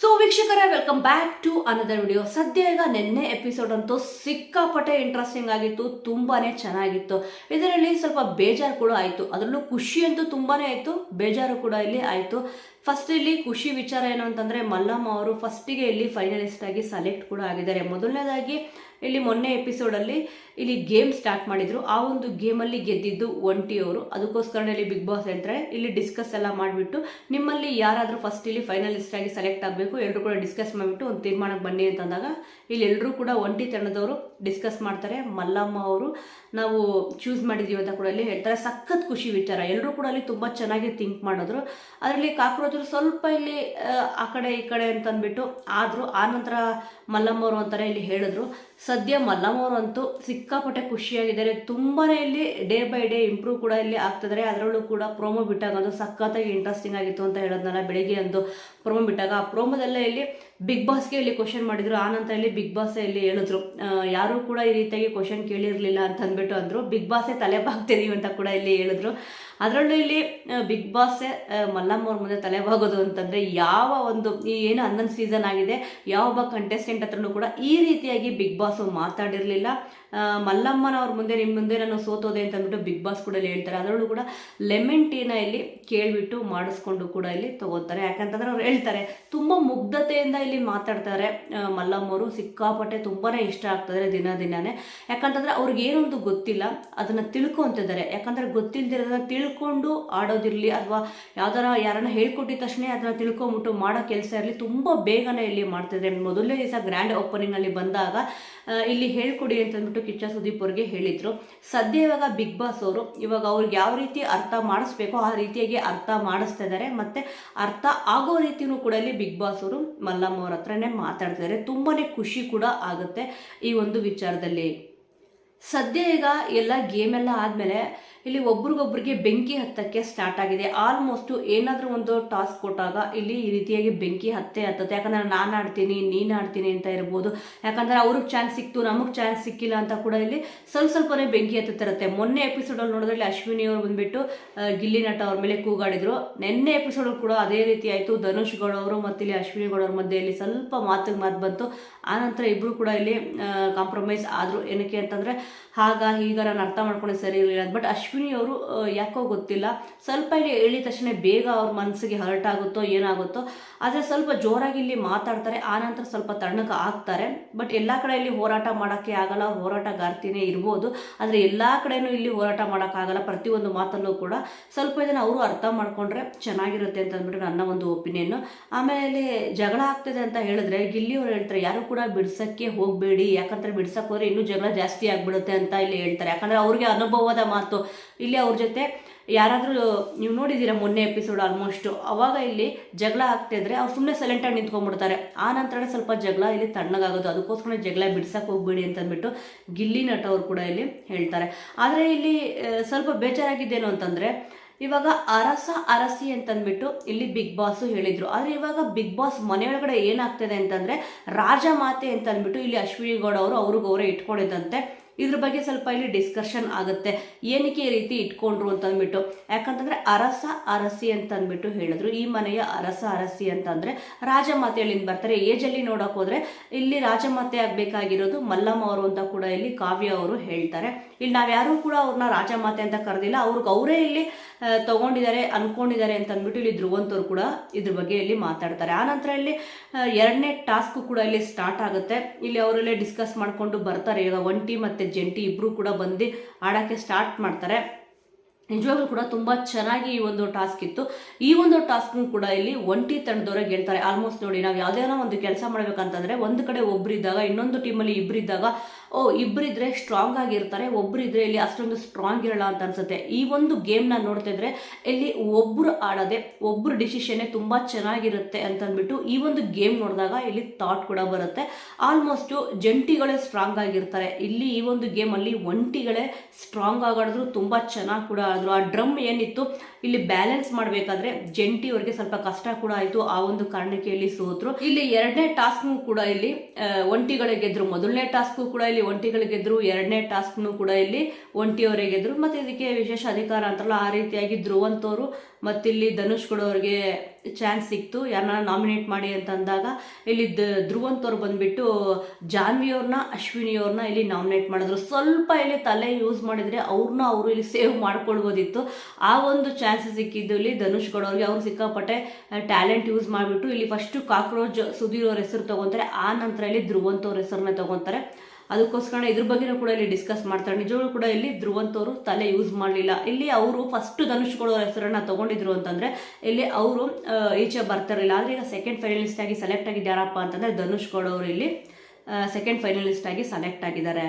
So ವೀಕ್ಷಕರೇ welcome back to another video ಸದ್ಯ ಈಗ ನಿನ್ನೆ ಎಪಿಸೋಡ್ ಅಂತೂ ಸಿಕ್ಕಾಪಟ್ಟೆ ಇಂಟ್ರೆಸ್ಟಿಂಗ್ ಆಗಿತ್ತು, ತುಂಬಾನೇ ಚೆನ್ನಾಗಿತ್ತು. ಇದರಲ್ಲಿ ಸ್ವಲ್ಪ ಬೇಜಾರು ಕೂಡ ಆಯಿತು. ಅದರಲ್ಲೂ ಖುಷಿ ಅಂತೂ ತುಂಬಾನೇ ಆಯಿತು, ಬೇಜಾರು ಕೂಡ ಇಲ್ಲಿ ಆಯಿತು. ಫಸ್ಟ್ ಇಲ್ಲಿ ಖುಷಿ ವಿಚಾರ ಏನು ಅಂತಂದರೆ ಮಲ್ಲಮ್ಮ ಅವರು ಫಸ್ಟಿಗೆ ಇಲ್ಲಿ ಫೈನಲಿಸ್ಟ್ ಆಗಿ ಸೆಲೆಕ್ಟ್ ಕೂಡ ಆಗಿದ್ದಾರೆ. ಮೊದಲನೇದಾಗಿ ಇಲ್ಲಿ ಮೊನ್ನೆ ಎಪಿಸೋಡಲ್ಲಿ ಇಲ್ಲಿ ಗೇಮ್ ಸ್ಟಾರ್ಟ್ ಮಾಡಿದ್ರು. ಆ ಒಂದು ಗೇಮಲ್ಲಿ ಗೆದ್ದಿದ್ದು ಒಂಟಿ ಅವರು. ಅದಕ್ಕೋಸ್ಕರ ಇಲ್ಲಿ ಬಿಗ್ ಬಾಸ್ ಹೇಳ್ತಾರೆ ಇಲ್ಲಿ ಡಿಸ್ಕಸ್ ಎಲ್ಲ ಮಾಡಿಬಿಟ್ಟು ನಿಮ್ಮಲ್ಲಿ ಯಾರಾದರೂ ಫಸ್ಟ್ ಇಲ್ಲಿ ಫೈನಲಿಸ್ಟ್ ಆಗಿ ಸೆಲೆಕ್ಟ್ ಆಗಬೇಕು ಎಲ್ಲರೂ ಕೂಡ ಡಿಸ್ಕಸ್ ಮಾಡಿಬಿಟ್ಟು ಒಂದು ತೀರ್ಮಾನಕ್ಕೆ ಬನ್ನಿ ಅಂತಂದಾಗ ಇಲ್ಲಿ ಎಲ್ಲರೂ ಕೂಡ ಒಂಟಿ ತಂಡದವರು ಡಿಸ್ಕಸ್ ಮಾಡ್ತಾರೆ. ಮಲ್ಲಮ್ಮ ಅವರು ನಾವು ಚೂಸ್ ಮಾಡಿದ್ದೀವಿ ಅಂತ ಕೂಡ ಇಲ್ಲಿ ಹೇಳ್ತಾರೆ. ಸಖತ್ ಖುಷಿ ವಿಚಾರ. ಎಲ್ಲರೂ ಕೂಡ ಅಲ್ಲಿ ತುಂಬ ಚೆನ್ನಾಗಿ ಥಿಂಕ್ ಮಾಡಿದ್ರು. ಅದರಲ್ಲಿ ಕಾಕ್ರೋಚರು ಸ್ವಲ್ಪ ಇಲ್ಲಿ ಆ, ಆ ಕಡೆ ಈ ಕಡೆ ಅಂತ ಅಂದ್ಬಿಟ್ಟು ಆದರೂ ಆನಂತರ ನಂತರ ಅವರು ಅಂತಾರೆ ಇಲ್ಲಿ ಹೇಳಿದ್ರು ಸದ್ಯ ಮಲ್ಲಮ್ಮ ಅವರು ಅಂತೂ ಸಿಕ್ಕಾಪಟ್ಟೆ ಖುಷಿಯಾಗಿದ್ದಾರೆ. ತುಂಬಾನೇ ಇಲ್ಲಿ ಡೇ ಬೈ ಡೇ ಇಂಪ್ರೂವ್ ಕೂಡ ಇಲ್ಲಿ ಆಗ್ತಿದ್ದಾರೆ ಅದರಲ್ಲೂ ಕೂಡ ಪ್ರೋಮೋ ಬಿಟ್ಟಾಗ ಅದು ಸಖತ್ತಾಗಿ ಇಂಟ್ರೆಸ್ಟಿಂಗ್ ಆಗಿತ್ತು ಅಂತ ಹೇಳೋದ್ನಲ್ಲ ಬೆಳಿಗ್ಗೆ ಅಂದು. ಪ್ರೋಮೋ ಬಿಟ್ಟಾಗ ಆ ಪ್ರೋಮೋದಲ್ಲೇ ಇಲ್ಲಿ ಬಿಗ್ ಬಾಸ್ಗೆ ಇಲ್ಲಿ ಕ್ವಶನ್ ಮಾಡಿದ್ರು. ಆನಂತರ ಇಲ್ಲಿ ಬಿಗ್ ಬಾಸ್ ಇಲ್ಲಿ ಹೇಳಿದ್ರು. ಯಾರು ಕೂಡ ಈ ರೀತಿಯಾಗಿ ಕ್ವಶನ್ ಕೇಳಿರಲಿಲ್ಲ ಅಂತ ಅಂದ್ಬಿಟ್ಟು ಅಂದ್ರು. ಬಿಗ್ ಬಾಸೇ ತಲೆ ಬಾಗ್ತಿದೀವಿ ಅಂತ ಕೂಡ ಇಲ್ಲಿ ಹೇಳಿದ್ರು. ಅದರಲ್ಲೂ ಇಲ್ಲಿ ಬಿಗ್ ಬಾಸೇ ಮಲ್ಲಮ್ಮ ಅವ್ರ ಮುಂದೆ ತಲೆ ಬಾಗೋದು ಅಂತಂದ್ರೆ ಯಾವ ಒಂದು, ಈ ಏನು ಹನ್ನೊಂದು ಸೀಸನ್ ಆಗಿದೆ ಯಾವೊಬ್ಬ ಕಂಟೆಸ್ಟೆಂಟ್ ಹತ್ರನೂ ಕೂಡ ಈ ರೀತಿಯಾಗಿ ಬಿಗ್ ಬಾಸ್ ಮಾತಾಡಿರಲಿಲ್ಲ. ಮಲ್ಲಮ್ಮನವ್ರ ಮುಂದೆ ನಿಮ್ಮ ಮುಂದೆ ನಾನು ಸೋತೋದೆ ಅಂತ ಅಂದ್ಬಿಟ್ಟು ಬಿಗ್ ಬಾಸ್ ಕೂಡ ಇಲ್ಲಿ ಹೇಳ್ತಾರೆ. ಅದರಲ್ಲೂ ಕೂಡ ಲೆಮನ್ ಟೀನ ಇಲ್ಲಿ ಕೇಳಿಬಿಟ್ಟು ಮಾಡಿಸ್ಕೊಂಡು ಕೂಡ ಇಲ್ಲಿ ತಗೋತಾರೆ. ಯಾಕಂತಂದ್ರೆ ಅವ್ರು ಹೇಳ್ತಾರೆ, ತುಂಬ ಮುಗ್ಧತೆಯಿಂದ ಇಲ್ಲಿ ಮಾತಾಡ್ತಾರೆ ಮಲ್ಲಮ್ಮವರು. ಸಿಕ್ಕಾಪಟ್ಟೆ ತುಂಬಾನೇ ಇಷ್ಟ ಆಗ್ತದೆ ದಿನ ದಿನಾನೇ. ಯಾಕಂತಂದ್ರೆ ಅವ್ರಿಗೆ ಏನೊಂದು ಗೊತ್ತಿಲ್ಲ, ಅದನ್ನ ತಿಳ್ಕೊಂತಿದ್ದಾರೆ ಯಾಕಂದ್ರೆ ಗೊತ್ತಿಲ್ದಿರೋದನ್ನ ತಿಳ್ಕೊಂಡು ಆಡೋದಿರಲಿ ಅಥವಾ ಯಾವ್ದಾರ ಯಾರನ್ನ ಹೇಳ್ಕೊಟ್ಟಿದ ತಕ್ಷಣ ಅದನ್ನ ತಿಳ್ಕೊಂಬಿಟ್ಟು ಮಾಡೋ ಕೆಲಸ ಇರಲಿ, ತುಂಬ ಬೇಗನೆ ಇಲ್ಲಿ ಮಾಡ್ತಿದ್ದಾರೆ ಮೊದಲನೇ ದಿವಸ ಗ್ರ್ಯಾಂಡ್ ಓಪನಿಂಗ್ ಅಲ್ಲಿ ಬಂದಾಗ ಇಲ್ಲಿ ಹೇಳ್ಕೊಡಿ ಅಂತ ಅಂದ್ಬಿಟ್ಟು ಕಿಚ್ಚ ಸುದೀಪ್ ಅವ್ರಿಗೆ ಹೇಳಿದ್ರು. ಸದ್ಯ ಇವಾಗ ಬಿಗ್ ಬಾಸ್ ಅವರು, ಇವಾಗ ಅವ್ರಿಗೆ ಯಾವ ರೀತಿ ಅರ್ಥ ಮಾಡಿಸ್ಬೇಕೋ ಆ ರೀತಿಯಾಗಿ ಅರ್ಥ ಮಾಡಿಸ್ತಾ ಇದ್ದಾರೆ. ಮತ್ತೆ ಅರ್ಥ ಆಗೋ ರೀತಿನೂ ಕೂಡ ಇಲ್ಲಿ ಬಿಗ್ ಬಾಸ್ ಅವರು ಮಲ್ಲಮ್ಮ ಅವ್ರ ಹತ್ರನೇ ಮಾತಾಡ್ತಿದ್ದಾರೆ ತುಂಬಾನೇ ಖುಷಿ ಕೂಡ ಆಗುತ್ತೆ ಈ ಒಂದು ವಿಚಾರದಲ್ಲಿ. ಸದ್ಯ ಈಗ ಎಲ್ಲ ಗೇಮ್ ಎಲ್ಲ ಆದಮೇಲೆ ಇಲ್ಲಿ ಒಬ್ರಿಗೊಬ್ರಿಗೆ ಬೆಂಕಿ ಹತ್ತಕ್ಕೆ ಸ್ಟಾರ್ಟ್ ಆಗಿದೆ. ಆಲ್ಮೋಸ್ಟ್ ಏನಾದರೂ ಒಂದು ಟಾಸ್ಕ್ ಕೊಟ್ಟಾಗ ಇಲ್ಲಿ ಈ ರೀತಿಯಾಗಿ ಬೆಂಕಿ ಹತ್ತೆ ಹತ್ತತ್ತೆ. ಯಾಕಂದ್ರೆ ನಾನು ಆಡ್ತೀನಿ, ನೀನು ಆಡ್ತೀನಿ ಅಂತ ಇರ್ಬೋದು. ಯಾಕಂದ್ರೆ ಅವ್ರಿಗೆ ಚಾನ್ಸ್ ಸಿಕ್ತು, ನಮಗೆ ಚಾನ್ಸ್ ಸಿಕ್ಕಿಲ್ಲ ಅಂತ ಕೂಡ ಇಲ್ಲಿ ಸ್ವಲ್ಪ ಸ್ವಲ್ಪನೇ ಬೆಂಕಿ ಹತ್ತುತ್ತಿರುತ್ತೆ. ಮೊನ್ನೆ ಎಪಿಸೋಡಲ್ಲಿ ನೋಡಿದ್ರೆ ಅಶ್ವಿನಿ ಅವ್ರು ಬಂದ್ಬಿಟ್ಟು ಗಿಲ್ಲಿ ನಟ ಅವ್ರ ಮೇಲೆ ಕೂಗಾಡಿದ್ರು. ನಿನ್ನೆ ಎಪಿಸೋಡ್ ಕೂಡ ಅದೇ ರೀತಿ ಆಯಿತು. ಧನುಷ್ ಗೌಡ ಅವರು ಮತ್ತು ಇಲ್ಲಿ ಅಶ್ವಿನಿ ಗೌಡವ್ರ ಮಧ್ಯೆ ಇಲ್ಲಿ ಸ್ವಲ್ಪ ಮಾತಿಗೆ ಮಾತು ಬಂತು. ಆನಂತರ ಇಬ್ಬರು ಕೂಡ ಇಲ್ಲಿ ಕಾಂಪ್ರಮೈಸ್ ಆದರು. ಏನಕ್ಕೆ ಅಂತಂದರೆ, ಹಾಗ ಹೀಗ ನಾನು ಅರ್ಥ ಮಾಡ್ಕೊಂಡೆ ಸರಿ ಇರಲಿಲ್ಲ. ಬಟ್ ಅಶ್ವಿನಿ ಅವರು ಯಾಕೋ ಗೊತ್ತಿಲ್ಲ. ಸ್ವಲ್ಪ ಇಲ್ಲಿ ಹೇಳಿದ ತಕ್ಷಣ ಬೇಗ ಅವ್ರ ಮನಸ್ಸಿಗೆ ಹರ್ಟ್ ಆಗುತ್ತೋ ಏನಾಗುತ್ತೋ. ಆದರೆ ಸ್ವಲ್ಪ ಜೋರಾಗಿ ಇಲ್ಲಿ ಮಾತಾಡ್ತಾರೆ. ಆನಂತರ ಸ್ವಲ್ಪ ತಣ್ಣಗೆ ಆಗ್ತಾರೆ. ಬಟ್ ಎಲ್ಲ ಕಡೆ ಇಲ್ಲಿ ಹೋರಾಟ ಮಾಡೋಕ್ಕೆ ಆಗಲ್ಲ. ಹೋರಾಟಗಾರ್ತಿನೇ ಇರ್ಬೋದು. ಆದರೆ ಎಲ್ಲ ಕಡೆಯೂ ಇಲ್ಲಿ ಹೋರಾಟ ಮಾಡೋಕ್ಕಾಗಲ್ಲ ಪ್ರತಿಯೊಂದು ಮಾತಲ್ಲೂ ಕೂಡ ಸ್ವಲ್ಪ ಇದನ್ನು ಅವರು ಅರ್ಥ ಮಾಡಿಕೊಂಡ್ರೆ ಚೆನ್ನಾಗಿರುತ್ತೆ ಅಂತ ಅಂದ್ಬಿಟ್ಟು ನನ್ನ ಒಂದು ಒಪಿನಿಯನ್ನು ಆಮೇಲೆ ಜಗಳ ಆಗ್ತಿದೆ ಅಂತ ಹೇಳಿದ್ರೆ ಗಿಲ್ಲಿ ಹೇಳ್ತಾರೆ, ಯಾರು ಕೂಡ ಬಿಡ್ಸೋಕ್ಕೆ ಹೋಗಬೇಡಿ. ಯಾಕಂದರೆ ಬಿಡ್ಸಕ್ಕೆ ಹೋದರೆ ಇನ್ನೂ ಜಗಳ ಜಾಸ್ತಿ ಆಗಿಬಿಡುತ್ತೆ ಅಂತ ಇಲ್ಲಿ ಹೇಳ್ತಾರೆ. ಯಾಕಂದರೆ ಅವ್ರಿಗೆ ಅನುಭವದ ಮಾತು. ಇಲ್ಲಿ ಅವ್ರ ಜೊತೆ ಯಾರಾದರೂ, ನೀವು ನೋಡಿದ್ದೀರಾ ಮೊನ್ನೆ ಎಪಿಸೋಡ್ ಆಲ್ಮೋಸ್ಟ್ ಅವಾಗ ಇಲ್ಲಿ ಜಗಳ ಆಗ್ತಿದ್ರೆ ಅವ್ರು ಸುಮ್ಮನೆ ಸೈಲೆಂಟಾಗಿ ನಿಂತ್ಕೊಂಡ್ಬಿಡ್ತಾರೆ. ಆ ನಂತರ ಸ್ವಲ್ಪ ಜಗಳ ಇಲ್ಲಿ ತಣ್ಣಗಾಗೋದು. ಅದಕ್ಕೋಸ್ಕರ ಜಗಳ ಬಿಡ್ಸಕ್ಕೆ ಹೋಗ್ಬೇಡಿ ಅಂತಂದ್ಬಿಟ್ಟು ಗಿಲ್ಲಿ ನಟ ಅವರು ಕೂಡ ಇಲ್ಲಿ ಹೇಳ್ತಾರೆ. ಆದರೆ ಇಲ್ಲಿ ಸ್ವಲ್ಪ ಬೇಜಾರಾಗಿದ್ದೇನು ಅಂತಂದರೆ, ಇವಾಗ ಅರಸ ಅರಸಿ ಅಂತಂದ್ಬಿಟ್ಟು ಇಲ್ಲಿ ಬಿಗ್ ಬಾಸ್ ಹೇಳಿದ್ರು. ಆದರೆ ಇವಾಗ ಬಿಗ್ ಬಾಸ್ ಮನೆಯೊಳಗಡೆ ಏನಾಗ್ತಿದೆ ಅಂತಂದ್ರೆ, ರಾಜಮಾತೆ ಅಂತ ಅಂದ್ಬಿಟ್ಟು ಇಲ್ಲಿ ಅಶ್ವಿನಿ ಗೌಡ ಅವರು, ಅವ್ರಿಗೆ ಅವರೇ ಇಟ್ಕೊಂಡಿದ್ದಂತೆ ಇದ್ರ ಬಗ್ಗೆ ಸ್ವಲ್ಪ ಇಲ್ಲಿ ಡಿಸ್ಕಷನ್ ಆಗುತ್ತೆ. ಏನಕ್ಕೆ ಈ ರೀತಿ ಇಟ್ಕೊಂಡ್ರು ಅಂತ ಅಂದ್ಬಿಟ್ಟು. ಯಾಕಂತಂದ್ರೆ ಅರಸ ಅರಸಿ ಅಂತ ಅಂದ್ಬಿಟ್ಟು ಹೇಳಿದ್ರು. ಈ ಮನೆಯ ಅರಸ ಅರಸಿ ಅಂತಂದ್ರೆ ರಾಜಮಾತೆಯಲ್ಲಿಂದ ಬರ್ತಾರೆ. ಏಜಲ್ಲಿ ನೋಡಕ್ ಹೋದ್ರೆ ಇಲ್ಲಿ ರಾಜಮಾತೆ ಆಗ್ಬೇಕಾಗಿರೋದು ಮಲ್ಲಮ್ಮ ಅವರು ಅಂತ ಕೂಡ ಇಲ್ಲಿ ಕಾವ್ಯ ಅವರು ಹೇಳ್ತಾರೆ. ಇಲ್ಲಿ ನಾವ್ಯಾರೂ ಕೂಡ ಅವ್ರನ್ನ ರಾಜಮಾತೆ ಅಂತ ಕರೆದಿಲ್ಲ. ಅವರೇ ಇಲ್ಲಿ ಆ, ತಗೊಂಡಿದ್ದಾರೆ ಅನ್ಕೊಂಡಿದ್ದಾರೆ ಅಂತ ಅಂದ್ಬಿಟ್ಟು ಇಲ್ಲಿ ಧ್ರುವಂತವ್ರು ಕೂಡ ಇದ್ರ ಬಗ್ಗೆ ಇಲ್ಲಿ ಮಾತಾಡ್ತಾರೆ. ಆನಂತರ ಇಲ್ಲಿ ಎರಡನೇ ಟಾಸ್ಕ್ ಕೂಡ ಇಲ್ಲಿ ಸ್ಟಾರ್ಟ್ ಆಗುತ್ತೆ. ಇಲ್ಲಿ ಅವರಲ್ಲೇ ಡಿಸ್ಕಸ್ ಮಾಡ್ಕೊಂಡು ಬರ್ತಾರೆ. ಇವಾಗ ಒಂಟಿ ಮತ್ತೆ ಜಂಟಿ ಇಬ್ಬರೂ ಕೂಡ ಬಂದು ಆಡೋಕ್ಕೆ ಸ್ಟಾರ್ಟ್ ಮಾಡ್ತಾರೆ. ನಿಜವಾಗ್ಲೂ ಕೂಡ ತುಂಬ ಚೆನ್ನಾಗಿ ಈ ಒಂದು ಟಾಸ್ಕ್ ಇತ್ತು. ಈ ಒಂದು ಟಾಸ್ಕ್ ಕೂಡ ಇಲ್ಲಿ ಒಂಟಿ ತಂಡದವರೇ ಗೆಲ್ತಾರೆ. ಆಲ್ಮೋಸ್ಟ್ ನೋಡಿ, ನಾವು ಯಾವುದೇನೋ ಒಂದು ಕೆಲಸ ಮಾಡ್ಬೇಕಂತಂದ್ರೆ, ಒಂದು ಕಡೆ ಒಬ್ರಿದ್ದಾಗ ಇನ್ನೊಂದು ಟೀಮಲ್ಲಿ ಇಬ್ಬರಿದ್ದಾಗ ಓ ಇಬ್ಬರಿದ್ರೆ ಸ್ಟ್ರಾಂಗ್ ಆಗಿರ್ತಾರೆ, ಒಬ್ರಿದ್ರೆ ಇಲ್ಲಿ ಅಷ್ಟೊಂದು ಸ್ಟ್ರಾಂಗ್ ಇರಲ್ಲ ಅಂತ ಅನ್ಸುತ್ತೆ. ಈ ಒಂದು ಗೇಮ್ನ ನೋಡ್ತಿದ್ರೆ ಇಲ್ಲಿ ಒಬ್ರು ಆಡೋದೇ, ಒಬ್ರು ಡಿಸಿಷನ್ನೇ ತುಂಬ ಚೆನ್ನಾಗಿರುತ್ತೆ ಅಂತ ಅಂದ್ಬಿಟ್ಟು ಈ ಒಂದು ಗೇಮ್ ನೋಡಿದಾಗ ಇಲ್ಲಿ ಥಾಟ್ ಕೂಡ ಬರುತ್ತೆ. ಆಲ್ಮೋಸ್ಟ್ ಜಂಟಿಗಳೇ ಸ್ಟ್ರಾಂಗ್ ಆಗಿರ್ತಾರೆ. ಇಲ್ಲಿ ಈ ಒಂದು ಗೇಮಲ್ಲಿ ಒಂಟಿಗಳೇ ಸ್ಟ್ರಾಂಗ್ ಆಗಾಡಿದ್ರು ತುಂಬ ಚೆನ್ನಾಗಿ ಕೂಡ ಆಡಿದ್ರು ಆ ಡ್ರಮ್ ಏನಿತ್ತು ಇಲ್ಲಿ ಬ್ಯಾಲೆನ್ಸ್ ಮಾಡಬೇಕಾದ್ರೆ ಜಂಟಿ ಅವರಿಗೆ ಸ್ವಲ್ಪ ಕಷ್ಟ ಕೂಡ ಆಯಿತು ಆ ಒಂದು ಕಾರಣಕ್ಕೆ ಇಲ್ಲಿ ಸೋತರು. ಇಲ್ಲಿ ಎರಡನೇ ಟಾಸ್ಕ್ ಕೂಡ ಇಲ್ಲಿ ಒಂಟಿಗಳಿಗೆ ಒಂಟಿಗಳೇ ಗೆದ್ರು. ಮೊದಲನೇ ಟಾಸ್ಕ್ ಕೂಡ ಇಲ್ಲಿ ಒಂಟಿಗಳಿಗೆ ಗೆದ್ರು, ಎರಡನೇ ಟಾಸ್ಕ್ನು ಕೂಡ ಇಲ್ಲಿ ಒಂಟಿಯವರೇ ಗೆದ್ರು. ಮತ್ತೆ ಇದಕ್ಕೆ ವಿಶೇಷ ಅಧಿಕಾರ ಅಂತಾರಲ್ಲ, ಆ ರೀತಿಯಾಗಿ ಧ್ರುವಂತವರು ಮತ್ತಿಲ್ಲಿ ಧನುಷ್ ಕೂಡ ಅವ್ರಿಗೆ ಚಾನ್ಸ್ ಸಿಕ್ತು. ಯಾರನ್ನ ನಾಮಿನೇಟ್ ಮಾಡಿ ಅಂತ ಅಂದಾಗ ಇಲ್ಲಿ ದ ಧ್ರುವಂತ್ ಅವ್ರು ಬಂದ್ಬಿಟ್ಟು ಜಾನ್ವಿ ಅವ್ರನ್ನ ಅಶ್ವಿನಿ ಅವ್ರನ್ನ ಇಲ್ಲಿ ನಾಮಿನೇಟ್ ಮಾಡಿದ್ರು. ಸ್ವಲ್ಪ ಇಲ್ಲಿ ತಲೆ ಯೂಸ್ ಮಾಡಿದ್ರೆ ಅವ್ರನ್ನ ಅವರು ಇಲ್ಲಿ ಸೇವ್ ಮಾಡ್ಕೊಳ್ಬೋದಿತ್ತು. ಆ ಒಂದು ಚಾನ್ಸ್ ಸಿಕ್ಕಿದ್ದು ಇಲ್ಲಿ ಧನುಷ್ ಗೌಡ ಅವ್ರಿಗೆ. ಅವ್ರು ಸಿಕ್ಕಾಪಟ್ಟೆ ಟ್ಯಾಲೆಂಟ್ ಯೂಸ್ ಮಾಡಿಬಿಟ್ಟು ಇಲ್ಲಿ ಫಸ್ಟು ಕಾಕ್ರೋಚ್ ಸುದೀರ್ ಅವ್ರ ಹೆಸರು ತಗೊಂತಾರೆ. ಆ ನಂತರ ಇಲ್ಲಿ ಧ್ರುವಂತ್ ಅವ್ರ ಹೆಸರನ್ನ ತಗೊಂತಾರೆ. ಅದಕ್ಕೋಸ್ಕರ ಇದ್ರ ಬಗ್ಗೆನೂ ಕೂಡ ಇಲ್ಲಿ ಡಿಸ್ಕಸ್ ಮಾಡ್ತಾರೆ. ನಿಜವಾಗ್ಲೂ ಕೂಡ ಇಲ್ಲಿ ಧ್ರುವಂತವರು ತಲೆ ಯೂಸ್ ಮಾಡಲಿಲ್ಲ. ಇಲ್ಲಿ ಅವರು ಫಸ್ಟ್ ಧನುಷ್ ಕೊಡೋ ಹೆಸರನ್ನ ತಗೊಂಡಿದ್ರು ಅಂತಂದ್ರೆ ಇಲ್ಲಿ ಅವರು ಈಚೆ ಬರ್ತಾರಿಲ್ಲ ಆದರೆ ಈಗ ಸೆಕೆಂಡ್ ಫೈನಲಿಸ್ಟ್ ಆಗಿ ಸೆಲೆಕ್ಟ್ ಆಗಿದ್ದಾರಪ್ಪ ಅಂತಂದ್ರೆ ಧನುಷ್ ಗೌಡ ಅವರು ಇಲ್ಲಿ ಸೆಕೆಂಡ್ ಫೈನಲಿಸ್ಟ್ ಆಗಿ ಸೆಲೆಕ್ಟ್ ಆಗಿದ್ದಾರೆ.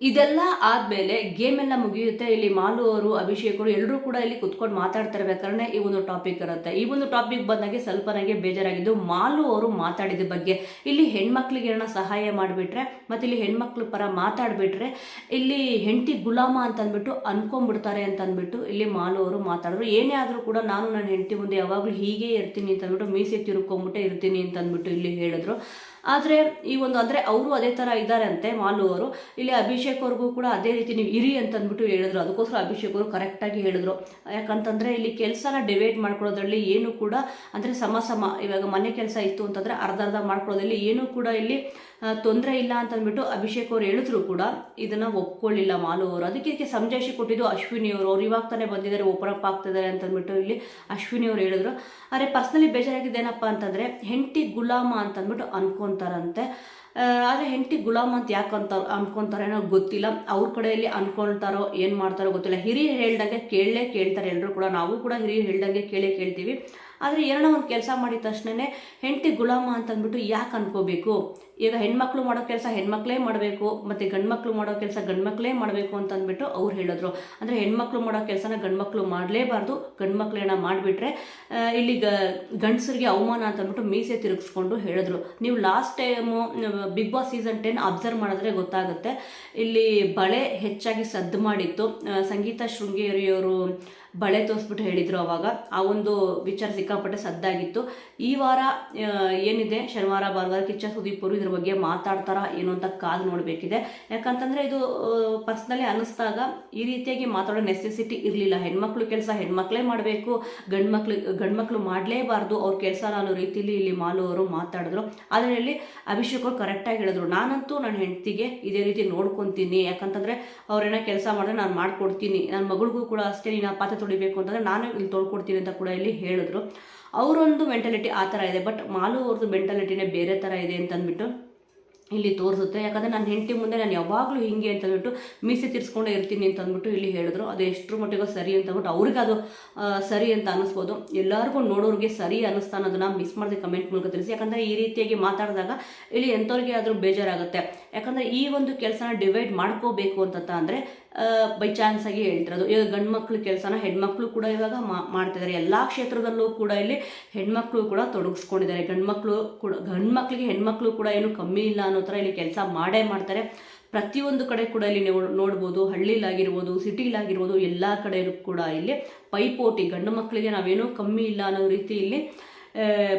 ಇದೆಲ್ಲ ಆದಮೇಲೆ ಗೇಮ್ ಎಲ್ಲ ಮುಗಿಯುತ್ತೆ. ಇಲ್ಲಿ ಮಾಲು ಅವರು, ಅಭಿಷೇಕ್ ಅವರು ಎಲ್ಲರೂ ಕೂಡ ಇಲ್ಲಿ ಕುತ್ಕೊಂಡು ಮಾತಾಡ್ತಾ ಇರ್ಬೇಕಾದ್ರೆ ಈ ಒಂದು ಟಾಪಿಕ್ ಇರುತ್ತೆ. ಈ ಒಂದು ಟಾಪಿಕ್ ಬಂದಾಗೆ ಸ್ವಲ್ಪ ನನಗೆ ಬೇಜಾರಾಗಿದ್ದು ಮಾಲು ಅವರು ಮಾತಾಡಿದ ಬಗ್ಗೆ. ಇಲ್ಲಿ ಹೆಣ್ಮಕ್ಳಿಗೆ ಏನೋ ಸಹಾಯ ಮಾಡಿಬಿಟ್ರೆ, ಮತ್ತು ಇಲ್ಲಿ ಹೆಣ್ಮಕ್ಳು ಪರ ಮಾತಾಡಿಬಿಟ್ರೆ, ಇಲ್ಲಿ ಹೆಂಡತಿ ಗುಲಾಮ ಅಂತ ಅಂದ್ಬಿಟ್ಟು ಅನ್ಕೊಂಡ್ಬಿಡ್ತಾರೆ ಅಂತ ಅಂದ್ಬಿಟ್ಟು ಇಲ್ಲಿ ಮಾಲು ಅವರು ಮಾತಾಡಿದ್ರು. ಏನೇ ಆದರೂ ಕೂಡ ನಾನು ನನ್ನ ಹೆಂಡತಿ ಮುಂದೆ ಯಾವಾಗಲೂ ಹೀಗೆ ಇರ್ತೀನಿ ಅಂತ ಅಂದ್ಬಿಟ್ಟು ಮೀಸೆ ತಿರುಕೊಂಬಿಟ್ಟೆ ಇರ್ತೀನಿ ಅಂತ ಅಂದ್ಬಿಟ್ಟು ಇಲ್ಲಿ ಹೇಳಿದ್ರು. ಆದರೆ ಈ ಒಂದು ಅಂದರೆ ಅವರು ಅದೇ ಥರ ಇದ್ದಾರೆ ಅಂತೆ ಮಾಲು ಅವರು. ಇಲ್ಲಿ ಅಭಿಷೇಕ್ ಅವ್ರಿಗೂ ಕೂಡ ಅದೇ ರೀತಿ ನೀವು ಇರಿ ಅಂತ ಅಂದ್ಬಿಟ್ಟು ಹೇಳಿದ್ರು. ಅದಕ್ಕೋಸ್ಕರ ಅಭಿಷೇಕ್ ಅವರು ಕರೆಕ್ಟಾಗಿ ಹೇಳಿದ್ರು. ಯಾಕಂತಂದರೆ ಇಲ್ಲಿ ಕೆಲಸನ ಡಿವೈಡ್ ಮಾಡ್ಕೊಳ್ಳೋದ್ರಲ್ಲಿ ಏನು ಕೂಡ ಅಂದರೆ ಸಮ ಸಮ ಇವಾಗ ಮನೆ ಕೆಲಸ ಇತ್ತು ಅಂತಂದರೆ ಅರ್ಧ ಅರ್ಧ ಮಾಡ್ಕೊಳ್ಳೋದ್ರಲ್ಲಿ ಏನೂ ಕೂಡ ಇಲ್ಲಿ ತೊಂದರೆ ಇಲ್ಲ ಅಂತಂದ್ಬಿಟ್ಟು ಅಭಿಷೇಕ್ ಅವ್ರು ಹೇಳಿದ್ರು ಕೂಡ. ಇದನ್ನು ಒಪ್ಕೊಳ್ಳಿಲ್ಲ ಮಾಲು ಅವರು. ಅದಕ್ಕೆ ಇದಕ್ಕೆ ಸಂಜಾಯಿಷಿ ಕೊಟ್ಟಿದ್ದು ಅಶ್ವಿನಿ ಅವರು. ಅವ್ರು ಇವಾಗ ತಾನೇ ಬಂದಿದ್ದಾರೆ ಓಪನ್ ಅಪ್ ಆಗ್ತಿದ್ದಾರೆ ಅಂತಂದ್ಬಿಟ್ಟು ಇಲ್ಲಿ ಅಶ್ವಿನಿ ಅವರು ಹೇಳಿದ್ರು. ಆದರೆ ಪರ್ಸ್ನಲಿ ಬೇಜಾರಾಗಿದ್ದೇನಪ್ಪ ಅಂತಂದರೆ, ಹೆಂಡತಿ ಗುಲಾಮ ಅಂತ ಅಂದ್ಬಿಟ್ಟು ಅನ್ಕೊಂತಾರಂತೆ ಆದರೆ ಹೆಂಡತಿ ಗುಲಾಮ್ ಅಂತ ಯಾಕೆ ಅಂತ ಅನ್ಕೊಂತಾರೇನೋ ಗೊತ್ತಿಲ್ಲ. ಅವ್ರ ಕಡೆಯಲ್ಲಿ ಅನ್ಕೊಳ್ತಾರೋ ಏನು ಮಾಡ್ತಾರೋ ಗೊತ್ತಿಲ್ಲ. ಹಿರಿಯ ಹೇಳ್ದಂಗೆ ಕೇಳಲೇ ಕೇಳ್ತಾರೆ. ಎಲ್ಲರೂ ಕೂಡ ನಾವು ಕೂಡ ಹಿರಿಯ ಹೇಳ್ದಂಗೆ ಕೇಳೇ ಕೇಳ್ತೀವಿ. ಆದರೆ ಏನೋ ಒಂದು ಕೆಲಸ ಮಾಡಿದ ತಕ್ಷಣವೇ ಹೆಂಡತಿ ಗುಲಾಮ ಅಂತ ಅಂದ್ಬಿಟ್ಟು ಯಾಕೆ ಅನ್ಕೋಬೇಕು ಈಗ ಹೆಣ್ಮಕ್ಳು ಮಾಡೋ ಕೆಲಸ ಹೆಣ್ಮಕ್ಳೇ ಮಾಡಬೇಕು, ಮತ್ತು ಗಂಡ್ಮಕ್ಳು ಮಾಡೋ ಕೆಲಸ ಗಂಡ್ಮಕ್ಳೇ ಮಾಡಬೇಕು ಅಂತ ಅಂದ್ಬಿಟ್ಟು ಅವ್ರು ಹೇಳಿದ್ರು. ಅಂದರೆ ಹೆಣ್ಮಕ್ಳು ಮಾಡೋ ಕೆಲಸನ ಗಂಡ್ಮಕ್ಳು ಮಾಡಲೇಬಾರ್ದು, ಗಂಡ್ಮಕ್ಳೇನ ಮಾಡಿಬಿಟ್ರೆ ಇಲ್ಲಿ ಗಂಡಸರಿಗೆ ಅವಮಾನ ಅಂತ ಅಂದ್ಬಿಟ್ಟು ಮೀಸೆ ತಿರುಗಿಸ್ಕೊಂಡು ಹೇಳಿದ್ರು. ನೀವು last time Bigg Boss season ten observe ಮಾಡಿದ್ರೆ ಗೊತ್ತಾಗುತ್ತೆ. ಇಲ್ಲಿ ಬಳೆ ಹೆಚ್ಚಾಗಿ ಸದ್ದು ಮಾಡಿತ್ತು. ಸಂಗೀತ ಶೃಂಗೇರಿಯವರು ಬಳೆ ತೋರಿಸ್ಬಿಟ್ಟು ಹೇಳಿದರು ಅವಾಗ. ಆ ಒಂದು ವಿಚಾರ ಸಿಕ್ಕಾಪಟ್ಟೆ ಸದ್ದಾಗಿತ್ತು. ಈ ವಾರ ಏನಿದೆ? ಶನಿವಾರ, ಭಾನುವಾರ ಕಿಚ್ಚ ಸುದೀಪ್ ಇದ್ರ ಬಗ್ಗೆ ಮಾತಾಡ್ತಾರಾ ಏನು ಅಂತ ಕಾದು ನೋಡಬೇಕಿದೆ. ಯಾಕಂತಂದರೆ ಇದು ಪರ್ಸ್ನಲಿ ಅನ್ನಿಸ್ದಾಗ ಈ ರೀತಿಯಾಗಿ ಮಾತಾಡೋ ನೆಸೆಸಿಟಿ ಇರಲಿಲ್ಲ. ಹೆಣ್ಮಕ್ಳು ಕೆಲಸ ಹೆಣ್ಮಕ್ಳೇ ಮಾಡಬೇಕು, ಗಂಡ್ಮಕ್ಳು ಗಂಡ್ಮಕ್ಳು ಮಾಡಲೇಬಾರ್ದು, ಅವ್ರ ಕೆಲಸ ಅನ್ನೋ ರೀತಿಯಲ್ಲಿ ಇಲ್ಲಿ ಮಾಲು ಅವರು ಮಾತಾಡಿದ್ರು. ಅದರಲ್ಲಿ ಇಲ್ಲಿ ಅಭಿಷೇಕ್ ಅವರು ಕರೆಕ್ಟಾಗಿ ಹೇಳಿದ್ರು. ನಾನಂತೂ ನನ್ನ ಹೆಂಡತಿಗೆ ಇದೇ ರೀತಿ ನೋಡ್ಕೊತೀನಿ. ಯಾಕಂತಂದರೆ ಅವ್ರೇನೋ ಕೆಲಸ ಮಾಡಿದ್ರೆ ನಾನು ಮಾಡ್ಕೊಡ್ತೀನಿ. ನನ್ನ ಮಗಳಿಗೂ ಕೂಡ ಅಷ್ಟೇ ನೀನು ಪಾತ್ರೆ ತೊಳಿಬೇಕು ಅಂತಂದರೆ ನಾನು ಇಲ್ಲಿ ತೊಳ್ಕೊಡ್ತೀನಿ ಅಂತ ಕೂಡ ಇಲ್ಲಿ ಹೇಳಿದ್ರು. ಅವರೊಂದು ಮೆಂಟಾಲಿಟಿ ಆ ಥರ ಇದೆ. ಬಟ್ ಮಾಲು ಅವ್ರದ್ದು ಮೆಂಟಾಲಿಟಿನೇ ಬೇರೆ ಥರ ಇದೆ ಅಂತಂದ್ಬಿಟ್ಟು ಇಲ್ಲಿ ತೋರಿಸುತ್ತೆ. ಯಾಕಂದರೆ ನನ್ನ ಹೆಂಡತಿ ಮುಂದೆ ನಾನು ಯಾವಾಗಲೂ ಹಿಂಗೆ ಅಂತ ಹೇಳ್ಬಿಟ್ಟು ಮೀಸೆ ತಿರ್ಸ್ಕೊಂಡೇ ಇರ್ತೀನಿ ಅಂತ ಅಂದ್ಬಿಟ್ಟು ಇಲ್ಲಿ ಹೇಳಿದ್ರು. ಅದು ಎಷ್ಟರ ಮಟ್ಟಿಗೂ ಸರಿ ಅಂತ ಅಂದ್ಬಿಟ್ಟು ಅವ್ರಿಗೆ ಅದು ಸರಿ ಅಂತ ಅನ್ನಿಸ್ಬೋದು. ಎಲ್ಲರಿಗೂ ನೋಡೋರಿಗೆ ಸರಿ ಅನ್ನಿಸ್ತಾ ಅನ್ನೋದನ್ನ ಮಿಸ್ ಮಾಡಿದೆ ಕಮೆಂಟ್ ಮೂಲಕ ತಿಳಿಸಿ. ಯಾಕಂದರೆ ಈ ರೀತಿಯಾಗಿ ಮಾತಾಡಿದಾಗ ಇಲ್ಲಿ ಎಂಥವ್ರಿಗೆ ಆದರೂ ಬೇಜಾರಾಗುತ್ತೆ. ಯಾಕಂದರೆ ಈ ಒಂದು ಕೆಲಸನ ಡಿವೈಡ್ ಮಾಡ್ಕೋಬೇಕು ಅಂತ ಅಂದರೆ ಬೈ ಚಾನ್ಸ್ ಆಗಿ ಹೇಳ್ತಿರೋದು. ಈಗ ಗಂಡು ಮಕ್ಳು ಕೆಲಸನ ಹೆಣ್ಮಕ್ಳು ಕೂಡ ಇವಾಗ ಮಾಡ್ತಿದ್ದಾರೆ. ಎಲ್ಲ ಕ್ಷೇತ್ರದಲ್ಲೂ ಕೂಡ ಇಲ್ಲಿ ಹೆಣ್ಮಕ್ಳು ಕೂಡ ತೊಡಗಿಸ್ಕೊಂಡಿದ್ದಾರೆ. ಗಂಡು ಮಕ್ಕಳು ಕೂಡ ಗಂಡು ಮಕ್ಕಳಿಗೆ ಹೆಣ್ಮಕ್ಳು ಕೂಡ ಏನು ಕಮ್ಮಿ ಇಲ್ಲ ಅನ್ನೋ ಥರ ಇಲ್ಲಿ ಕೆಲಸ ಮಾಡೇ ಮಾಡ್ತಾರೆ. ಪ್ರತಿಯೊಂದು ಕಡೆ ಕೂಡ ಇಲ್ಲಿ ನೀವು ನೋಡ್ಬೋದು. ಹಳ್ಳಿಲಾಗಿರ್ಬೋದು, ಸಿಟಿಲಾಗಿರ್ಬೋದು, ಎಲ್ಲ ಕಡೆ ಕೂಡ ಇಲ್ಲಿ ಪೈಪೋಟಿ. ಗಂಡು ಮಕ್ಕಳಿಗೆ ನಾವೇನೂ ಕಮ್ಮಿ ಇಲ್ಲ ಅನ್ನೋ ರೀತಿ ಇಲ್ಲಿ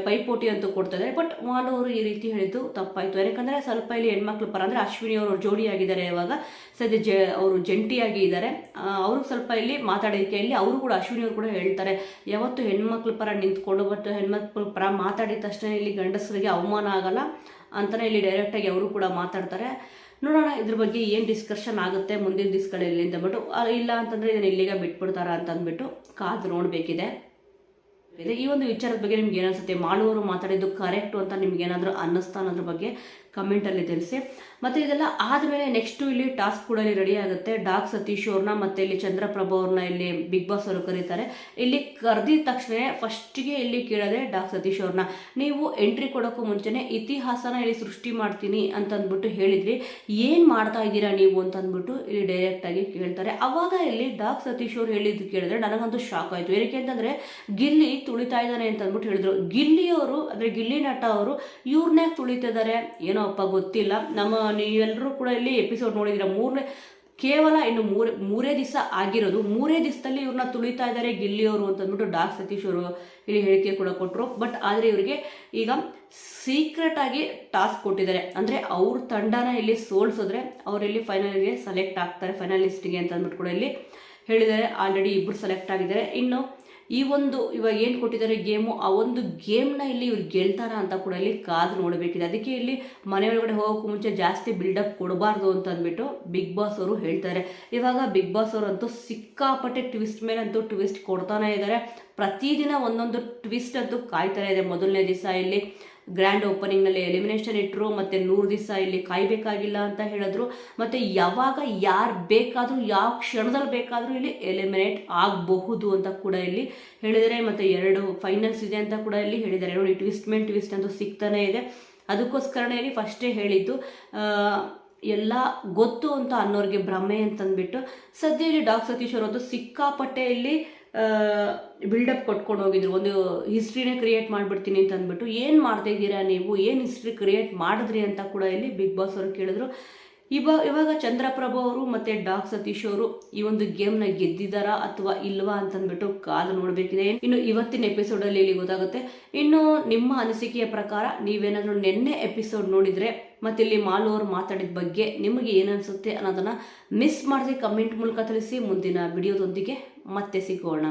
ಪೈಪೋಟಿ ಅಂತ ಕೊಡ್ತಾ ಬಟ್ ಮಾಲು ಅವರು ಈ ರೀತಿ ಹೇಳಿದ್ದು ತಪ್ಪಾಯಿತು. ಯಾಕಂದರೆ ಸ್ವಲ್ಪ ಇಲ್ಲಿ ಹೆಣ್ಮಕ್ಳು ಪರ ಅಂದರೆ ಅಶ್ವಿನಿ ಅವರು ಜೋಡಿಯಾಗಿದ್ದಾರೆ ಇವಾಗ ಸದ್ಯ ಜ, ಅವರು ಜಂಟಿಯಾಗಿ ಇದ್ದಾರೆ. ಅವರು ಸ್ವಲ್ಪ ಇಲ್ಲಿ ಮಾತಾಡೋದಕ್ಕೆ ಇಲ್ಲಿ ಅವರು ಕೂಡ, ಅಶ್ವಿನಿ ಅವರು ಕೂಡ ಹೇಳ್ತಾರೆ, ಯಾವತ್ತು ಹೆಣ್ಮಕ್ಳ ಪರ ನಿಂತ್ಕೊಂಡು ಬಟ್ ಹೆಣ್ಮಕ್ಳ ಪರ ಮಾತಾಡಿದ ತಕ್ಷಣ ಇಲ್ಲಿ ಗಂಡಸರಿಗೆ ಅವಮಾನ ಆಗಲ್ಲ ಅಂತಲೇ ಇಲ್ಲಿ ಡೈರೆಕ್ಟಾಗಿ ಅವರು ಕೂಡ ಮಾತಾಡ್ತಾರೆ. ನೋಡೋಣ ಇದ್ರ ಬಗ್ಗೆ ಏನು ಡಿಸ್ಕಷನ್ ಆಗುತ್ತೆ, ಮುಂದಿನ ದಿವಸಗಳಲ್ಲಿ ಅಂತಂದ್ಬಿಟ್ಟು ಇಲ್ಲ ಅಂತಂದರೆ ಇದನ್ನು ಇಲ್ಲಿಗೆ ಬಿಟ್ಬಿಡ್ತಾರ ಅಂತ ಅಂದ್ಬಿಟ್ಟು ಕಾದು ನೋಡಬೇಕಿದೆ. ಈ ಒಂದು ವಿಚಾರದ ಬಗ್ಗೆ ನಿಮ್ಗೆ ಏನನ್ಸುತ್ತೆ ಮಾಡುವವರು ಮಾತಾಡಿದ್ದು ಕರೆಕ್ಟು ಅಂತ ನಿಮ್ಗೆ ಏನಾದರೂ ಅನ್ನಿಸ್ತಾ ಅನ್ನೋದ್ರ ಬಗ್ಗೆ ಕಮೆಂಟಲ್ಲಿ ತಿಳಿಸಿ. ಮತ್ತು ಇದೆಲ್ಲ ಆದಮೇಲೆ ನೆಕ್ಸ್ಟು ಇಲ್ಲಿ ಟಾಸ್ಕ್ ಕೂಡ ಇಲ್ಲಿ ರೆಡಿ ಆಗುತ್ತೆ. ಡಾಕ್ ಸತೀಶ್ ಅವ್ರನ್ನ ಮತ್ತು ಇಲ್ಲಿ ಚಂದ್ರಪ್ರಭ ಅವ್ರನ್ನ ಇಲ್ಲಿ ಬಿಗ್ ಬಾಸ್ ಅವರು ಕರೀತಾರೆ. ಇಲ್ಲಿ ಕರೆದಿದ ತಕ್ಷಣ ಫಸ್ಟಿಗೆ ಇಲ್ಲಿ ಕೇಳೋದೆ ಡಾಕ್ ಸತೀಶ್ ಅವ್ರನ್ನ. ನೀವು ಎಂಟ್ರಿ ಕೊಡೋಕ್ಕೂ ಮುಂಚೆನೆ ಇತಿಹಾಸನ ಇಲ್ಲಿ ಸೃಷ್ಟಿ ಮಾಡ್ತೀನಿ ಅಂತಂದ್ಬಿಟ್ಟು ಹೇಳಿದ್ರಿ. ಏನು ಮಾಡ್ತಾ ಇದ್ದೀರಾ ನೀವು ಅಂತಂದ್ಬಿಟ್ಟು ಇಲ್ಲಿ ಡೈರೆಕ್ಟಾಗಿ ಕೇಳ್ತಾರೆ. ಅವಾಗ ಇಲ್ಲಿ ಡಾಕ್ ಸತೀಶ್ ಅವ್ರು ಹೇಳಿದ್ದು ಕೇಳಿದ್ರೆ ನನಗಂತೂ ಶಾಕ್ ಆಯಿತು. ಏನಕ್ಕೆ ಅಂತಂದರೆ ಗಿಲ್ಲಿ ತುಳಿತಾ ಇದ್ದಾನೆ ಅಂತ ಅಂದ್ಬಿಟ್ಟು ಗಿಲ್ಲಿ ಅವರು, ಅಂದರೆ ಗಿಲ್ಲಿ ನಟ ಅವರು ಇವ್ರನ್ನೇ ತುಳಿತಿದ್ದಾರೆ? ಏನೋ ಅಪ್ಪ ಗೊತ್ತಿಲ್ಲ. ನಮ್ಮ ನೀವೆಲ್ಲರೂ ಕೂಡ ಇಲ್ಲಿ ಎಪಿಸೋಡ್ ನೋಡಿದಿರ ಮೂರನೇ, ಕೇವಲ ಇನ್ನು ಮೂರೇ ಮೂರೇ ದಿವಸ ಆಗಿರೋದು. ಮೂರೇ ದಿವಸದಲ್ಲಿ ಇವ್ರನ್ನ ತುಳಿತಾ ಇದ್ದಾರೆ ಗಿಲ್ಲಿಯವರು ಅಂತಂದ್ಬಿಟ್ಟು ಡಾಕ್ ಸತೀಶ್ ಅವರು ಇಲ್ಲಿ ಹೇಳಿಕೆ ಕೂಡ ಕೊಟ್ಟರು ಬಟ್ ಆದರೆ ಇವರಿಗೆ ಈಗ ಸೀಕ್ರೆಟ್ ಆಗಿ ಟಾಸ್ಕ್ ಕೊಟ್ಟಿದ್ದಾರೆ. ಅಂದರೆ ಅವ್ರ ತಂಡನ ಇಲ್ಲಿ ಸೋಲ್ಸಿದ್ರೆ ಅವರಿಲ್ಲಿ ಫೈನಲ್ಗೆ ಸೆಲೆಕ್ಟ್ ಆಗ್ತಾರೆ ಫೈನಲಿಸ್ಟ್ಗೆ ಅಂತ ಅಂದ್ಬಿಟ್ಟು ಕೂಡ ಇಲ್ಲಿ ಹೇಳಿದ್ದಾರೆ. ಆಲ್ರೆಡಿ ಇಬ್ಬರು ಸೆಲೆಕ್ಟ್ ಆಗಿದ್ದಾರೆ. ಇನ್ನು ಈ ಒಂದು ಇವಾಗ ಏನು ಕೊಟ್ಟಿದ್ದಾರೆ ಗೇಮು, ಆ ಒಂದು ಗೇಮ್ನ ಇಲ್ಲಿ ಇವ್ರು ಗೆಲ್ತಾರ ಅಂತ ಕೂಡ ಇಲ್ಲಿ ಕಾದು ನೋಡಬೇಕಿದೆ. ಅದಕ್ಕೆ ಇಲ್ಲಿ ಮನೆ ಒಳಗಡೆ ಹೋಗೋಕ್ಕೂ ಮುಂಚೆ ಜಾಸ್ತಿ ಬಿಲ್ಡಪ್ ಕೊಡಬಾರ್ದು ಅಂತ ಅಂದ್ಬಿಟ್ಟು ಬಿಗ್ ಬಾಸ್ ಅವರು ಹೇಳ್ತಾರೆ. ಇವಾಗ ಬಿಗ್ ಬಾಸ್ ಅವರಂತೂ ಸಿಕ್ಕಾಪಟ್ಟೆ ಟ್ವಿಸ್ಟ್ ಮೇಲಂತೂ ಟ್ವಿಸ್ಟ್ ಕೊಡ್ತಾನೆ ಇದ್ದಾರೆ. ಪ್ರತಿದಿನ ಒಂದೊಂದು ಟ್ವಿಸ್ಟ್ ಅಂತೂ ಕಾಯ್ತಾನೆ ಇದೆ ಮೊದಲನೇ ದಿವಸ ಇಲ್ಲಿ. ಗ್ರ್ಯಾಂಡ್ ಓಪನಿಂಗ್ನಲ್ಲಿ ಎಲಿಮಿನೇಷನ್ ಇಟ್ಟರು ಮತ್ತು ನೂರು ದಿವಸ ಇಲ್ಲಿ ಕಾಯಬೇಕಾಗಿಲ್ಲ ಅಂತ ಹೇಳಿದ್ರು. ಮತ್ತು ಯಾವಾಗ ಯಾರು ಬೇಕಾದರೂ, ಯಾವ ಕ್ಷಣದಲ್ಲಿ ಬೇಕಾದರೂ ಇಲ್ಲಿ ಎಲಿಮಿನೇಟ್ ಆಗಬಹುದು ಅಂತ ಕೂಡ ಇಲ್ಲಿ ಹೇಳಿದರೆ, ಮತ್ತು ಎರಡು ಫೈನಲ್ಸ್ ಇದೆ ಅಂತ ಕೂಡ ಇಲ್ಲಿ ಹೇಳಿದ್ದಾರೆ ನೋಡಿ ಟ್ವಿಸ್ಟ್ ಮೇಲ್ ಟ್ವಿಸ್ಟ್ ಅಂತೂ ಸಿಗ್ತಾನೆ ಇದೆ. ಅದಕ್ಕೋಸ್ಕರನೇ ಇಲ್ಲಿ ಫಸ್ಟೇ ಹೇಳಿದ್ದು ಎಲ್ಲ ಗೊತ್ತು ಅಂತ ಅನ್ನೋರಿಗೆ ಭ್ರಮೆ ಅಂತಂದ್ಬಿಟ್ಟು ಸದ್ಯ ಇಲ್ಲಿ ಡಾಕ್ ಸತೀಶ್ ಅವರದ್ದು ಸಿಕ್ಕಾಪಟ್ಟೆ ಇಲ್ಲಿ ಬಿಲ್ಡಪ್ ಕೊಟ್ಕೊಂಡು ಹೋಗಿದ್ರು. ಒಂದು ಹಿಸ್ಟ್ರಿನೇ ಕ್ರಿಯೇಟ್ ಮಾಡಿಬಿಡ್ತೀನಿ ಅಂತ ಅಂದ್ಬಿಟ್ಟು. ಏನು ಮಾಡ್ತಾ ಇದ್ದೀರಾ ನೀವು? ಏನು ಹಿಸ್ಟ್ರಿ ಕ್ರಿಯೇಟ್ ಮಾಡಿದ್ರಿ ಅಂತ ಕೂಡ ಇಲ್ಲಿ ಬಿಗ್ ಬಾಸ್ ಅವರು ಕೇಳಿದ್ರು. ಇವಾಗ ಇವಾಗ ಚಂದ್ರಪ್ರಭು ಅವರು ಮತ್ತು ಡಾಕ್ ಸತೀಶ್ ಅವರು ಈ ಒಂದು ಗೇಮ್ನ ಗೆದ್ದಿದ್ದಾರಾ ಅಥವಾ ಇಲ್ವಾ ಅಂತಂದ್ಬಿಟ್ಟು ಕಾದು ನೋಡಬೇಕಿದೆ. ಇನ್ನು ಇವತ್ತಿನ ಎಪಿಸೋಡಲ್ಲಿ ಇಲ್ಲಿ ಗೊತ್ತಾಗುತ್ತೆ. ಇನ್ನು ನಿಮ್ಮ ಅನಿಸಿಕೆಯ ಪ್ರಕಾರ ನೀವೇನಾದರೂ ನಿನ್ನೆ ಎಪಿಸೋಡ್ ನೋಡಿದರೆ ಮತ್ತು ಇಲ್ಲಿ ಮಾಲು ಅವರು ಮಾತಾಡಿದ ಬಗ್ಗೆ ನಿಮಗೆ ಏನನ್ಸುತ್ತೆ ಅನ್ನೋದನ್ನು ಮಿಸ್ ಮಾಡದೆ ಕಮೆಂಟ್ ಮೂಲಕ ತಿಳಿಸಿ. ಮುಂದಿನ ವಿಡಿಯೋದೊಂದಿಗೆ ಮತ್ತೆ ಸಿಗೋಣ